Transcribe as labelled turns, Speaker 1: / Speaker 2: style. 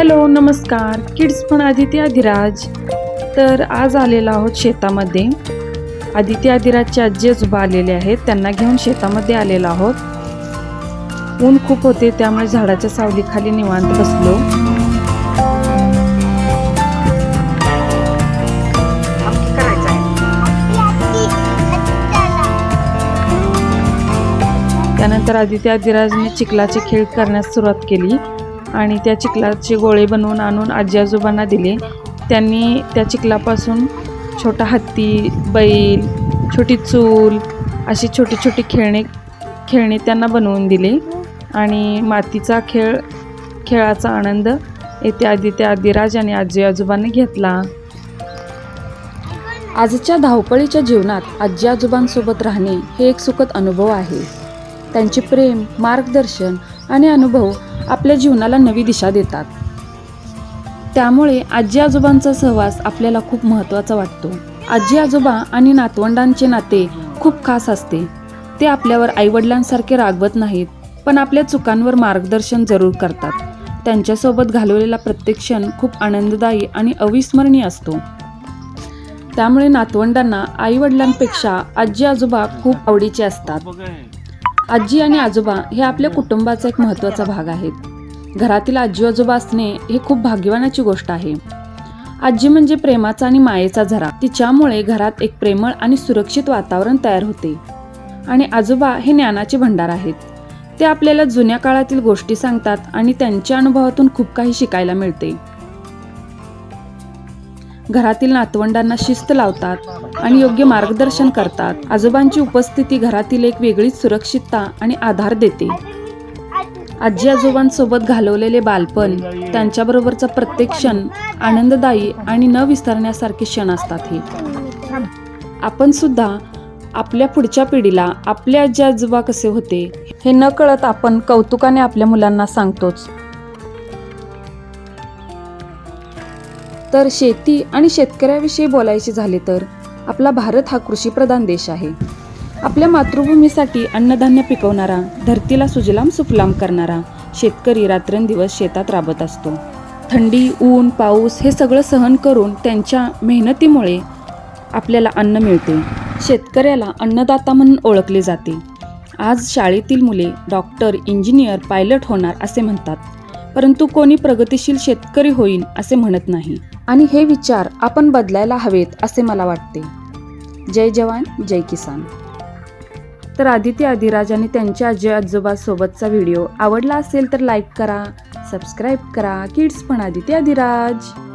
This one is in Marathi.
Speaker 1: हॅलो नमस्कार. किड्स पण आदित्य अधिराज तर आज आलेलो आहोत शेतामध्ये. आदित्य अधिराजचे आजी आजोबा आलेले आहेत. त्यांना घेऊन शेतामध्ये आलेलो आहोत. ऊन खूप होते त्यामुळे झाडाच्या सावलीखाली निवांत बसलो. त्यानंतर आदित्य अधिराजने चिखलाचे खेळ करण्यास सुरुवात केली. आणि त्या चिखलाचे गोळे बनवून आणून आजी आजोबांना दिले. त्यांनी त्या चिखलापासून छोटा हत्ती बैल छोटी चूल अशी छोटी छोटी खेळणे खेळणे त्यांना बनवून दिले. आणि मातीचा खेळ खेळाचा आनंद येथे त्या आदिराज आणि आजी आजोबांनी घेतला. आजच्या धावपळीच्या जीवनात आजी आजोबांसोबत राहणे हे एक सुखद अनुभव आहे. त्यांचे प्रेम मार्गदर्शन आणि अनुभव आपल्या जीवनाला नवी दिशा देतात. त्यामुळे आजी आजोबांचा सहवास आपल्याला खूप महत्त्वाचा वाटतो. आजी आजोबा आणि नातवंडांचे नाते खूप खास असते. ते आपल्यावर आईवडिलांसारखे रागवत नाहीत पण आपल्या चुकांवर मार्गदर्शन जरूर करतात. त्यांच्यासोबत घालवलेला प्रत्येक क्षण खूप आनंददायी आणि अविस्मरणीय असतो. त्यामुळे नातवंडांना आईवडिलांपेक्षा आजी आजोबा खूप आवडीचे असतात. आजी आणि आजोबा हे आपल्या कुटुंबाचा एक महत्त्वाचा भाग आहेत. घरातील आजी आजोबा असणे हे खूप भाग्यवानाची गोष्ट आहे. आजी म्हणजे प्रेमाचा आणि मायेचा झरा. तिच्यामुळे घरात एक प्रेमळ आणि सुरक्षित वातावरण तयार होते. आणि आजोबा हे ज्ञानाचे भंडार आहेत. ते आपल्याला जुन्या काळातील गोष्टी सांगतात आणि त्यांच्या अनुभवातून खूप काही शिकायला मिळते. घरातील नातवंडांना शिस्त लावतात आणि योग्य मार्गदर्शन करतात. आजोबांची उपस्थिती घरातील एक वेगळीच सुरक्षितता आणि आधार देते. आजी आजोबांसोबत घालवलेले बालपण त्यांच्याबरोबरचा प्रत्येक क्षण आनंददायी आणि न विसरण्यासारखे क्षण असतात हे. आपण सुद्धा आपल्या पुढच्या पिढीला आपले आजी आजोबा कसे होते हे न कळत आपण कौतुकाने आपल्या मुलांना सांगतोच. तर शेती आणि शेतकऱ्याविषयी बोलायचे झाले तर आपला भारत हा कृषीप्रधान देश आहे. आपल्या मातृभूमीसाठी अन्नधान्य पिकवणारा धरतीला सुजलाम सुफलाम करणारा शेतकरी रात्रंदिवस शेतात राबत असतो. थंडी ऊन पाऊस हे सगळं सहन करून त्यांच्या मेहनतीमुळे आपल्याला अन्न मिळते. शेतकऱ्याला अन्नदाता म्हणून ओळखले जाते. आज शाळेतील मुले डॉक्टर इंजिनियर पायलट होणार असे म्हणतात. परंतु कोणी प्रगतिशील शेतकरी होईल असे म्हणत नाही. आणि हे विचार आपण बदलायला हवेत असे मला वाटते. जय जवान जय किसान. तर आदित्य आदिराज आणि त्यांच्या आजी आजोबासोबतचा व्हिडिओ आवडला असेल तर लाईक करा सबस्क्राईब करा. किड्स पण आदित्य आदिराज.